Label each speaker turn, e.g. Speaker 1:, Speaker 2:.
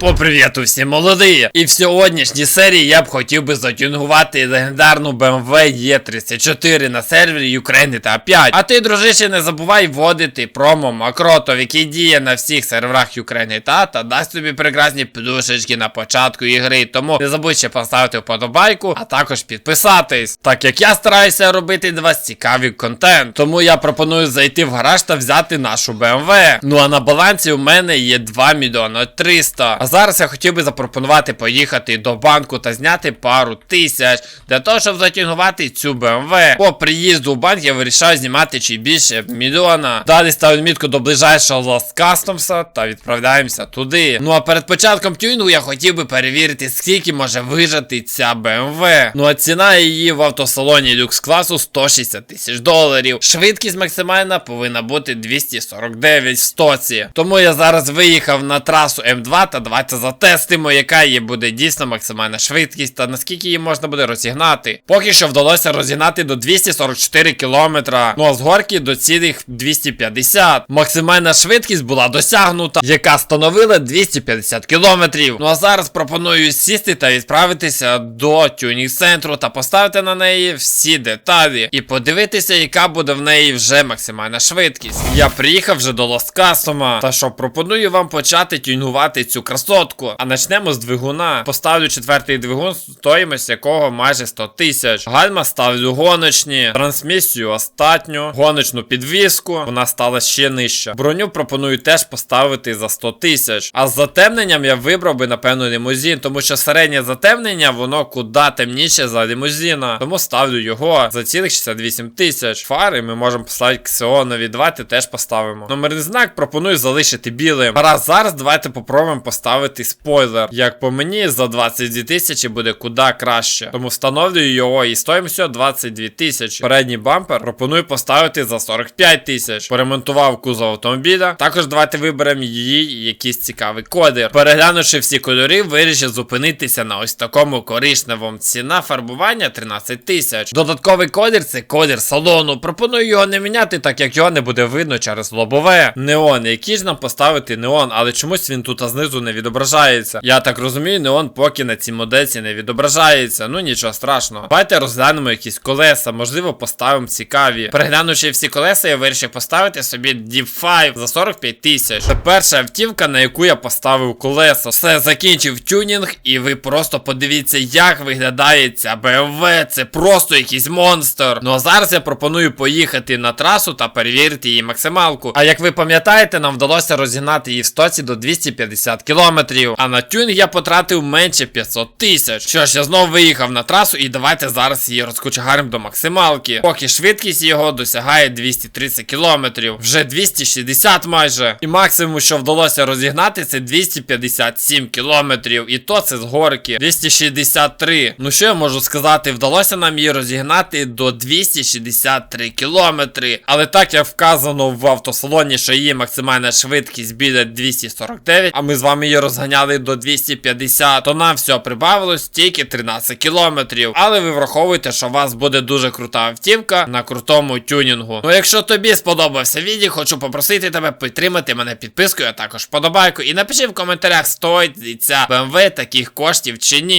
Speaker 1: Попривіт усім молоді! І в сьогоднішній серії я б хотів би затюнгувати легендарну BMW E34 на сервері України та 5. А ти, дружище, не забувай вводити промо Макротов, який діє на всіх серверах України та та дасть тобі прекрасні плюшечки на початку ігри. Тому не забудь ще поставити вподобайку, а також підписатись. Так як я стараюся робити для вас цікавий контент. Тому я пропоную зайти в гараж та взяти нашу BMW. Ну а на балансі у мене є 2 мільйони 300. Зараз я хотів би запропонувати поїхати до банку та зняти пару тисяч для того, щоб затягувати цю BMW. По приїзду у банк я вирішаю знімати чи більше мільйона. Далі ставлю мітку до ближайшого Lost Customsa та відправляємося туди. Ну а перед початком тюнінгу я хотів би перевірити, скільки може вижати ця BMW. Ну а ціна її в автосалоні люкс класу 160 тисяч доларів. Швидкість максимальна повинна бути 249 в стоці. Тому я зараз виїхав на трасу М2 та давайте затестимо, яка її буде дійсно максимальна швидкість та наскільки її можна буде розігнати. Поки що вдалося розігнати до 244 кілометра. Ну а з горки до цілих 250. Максимальна швидкість була досягнута, яка становила 250 кілометрів. Ну а зараз пропоную сісти та відправитися до тюнінг центру та поставити на неї всі деталі і подивитися, яка буде в неї вже максимальна швидкість. Я приїхав вже до Lost Custom, та що пропоную вам почати тюнгувати цю красотку. А почнемо з двигуна. Поставлю четвертий двигун, стоїмость якого майже 100 тисяч. Гальма ставлю гоночні, трансмісію остатню, гоночну підвіску, вона стала ще нижча. Броню пропоную теж поставити за 100 тисяч. А з затемненням я вибрав би, напевно, лімузин, тому що середнє затемнення, воно куди темніше за лімузина. Тому ставлю його за цілих 68 тисяч. Фари ми можемо поставити ксеонові. Давайте теж поставимо. Номерний знак пропоную залишити білим. Раз зараз давайте попробуємо поставити спойлер. Як по мені, за 22 тисячі буде куди краще. Тому встановлюю його і стоїмося 22 тисячі. Передній бампер пропоную поставити за 45 тисяч. Поремонтував кузов автомобіля. Також давайте виберемо її якийсь цікавий кодир. Переглянувши всі кольори, вирішив зупинитися на ось такому коричневому. Ціна фарбування 13 тисяч. Додатковий колір це колір салону. Пропоную його не міняти, так як його не буде видно через лобове. Неон, який ж нам поставити неон, але чомусь він тут знизу не відображається. Я так розумію, неон поки на цій модельці не відображається. Ну нічого страшного. Давайте розглянемо якісь колеса, можливо, поставимо цікаві. Переглянувши всі колеса, я вирішив поставити собі Deep 5 за 45 тисяч. Це перша автівка, на яку я поставив колеса. Все закінчив тюнінг, і ви просто подивіться, як виглядає ця BMW. Це просто якийсь монстр. Ну а зараз я пропоную поїхати на трасу та перевірити її максималку. А як ви пам'ятаєте, нам вдалося розігнати її в стоці до 250 кілометрів. А на тюнінг я потратив менше 500 тисяч. Що ж, я знову виїхав на трасу, і давайте зараз її розкочегаримо до максималки. Поки швидкість його досягає 230 кілометрів. Вже 260 майже. І максимум, що вдалося розігнати, це 257 кілометрів. І то це з горки. 263. Ну що я можу сказати? Вдалося нам її розігнати до 263 кілометри. Але так як вказано в автосалоні, що її максимальна швидкість біля 249, а ми з вами розганяли до 250, то нам все прибавилось тільки 13 кілометрів. Але ви враховуйте, що у вас буде дуже крута автівка на крутому тюнінгу. Ну якщо тобі сподобався відео, хочу попросити тебе підтримати мене підпискою, а також подобайку. І напиши в коментарях, стоїть ця BMW таких коштів чи ні.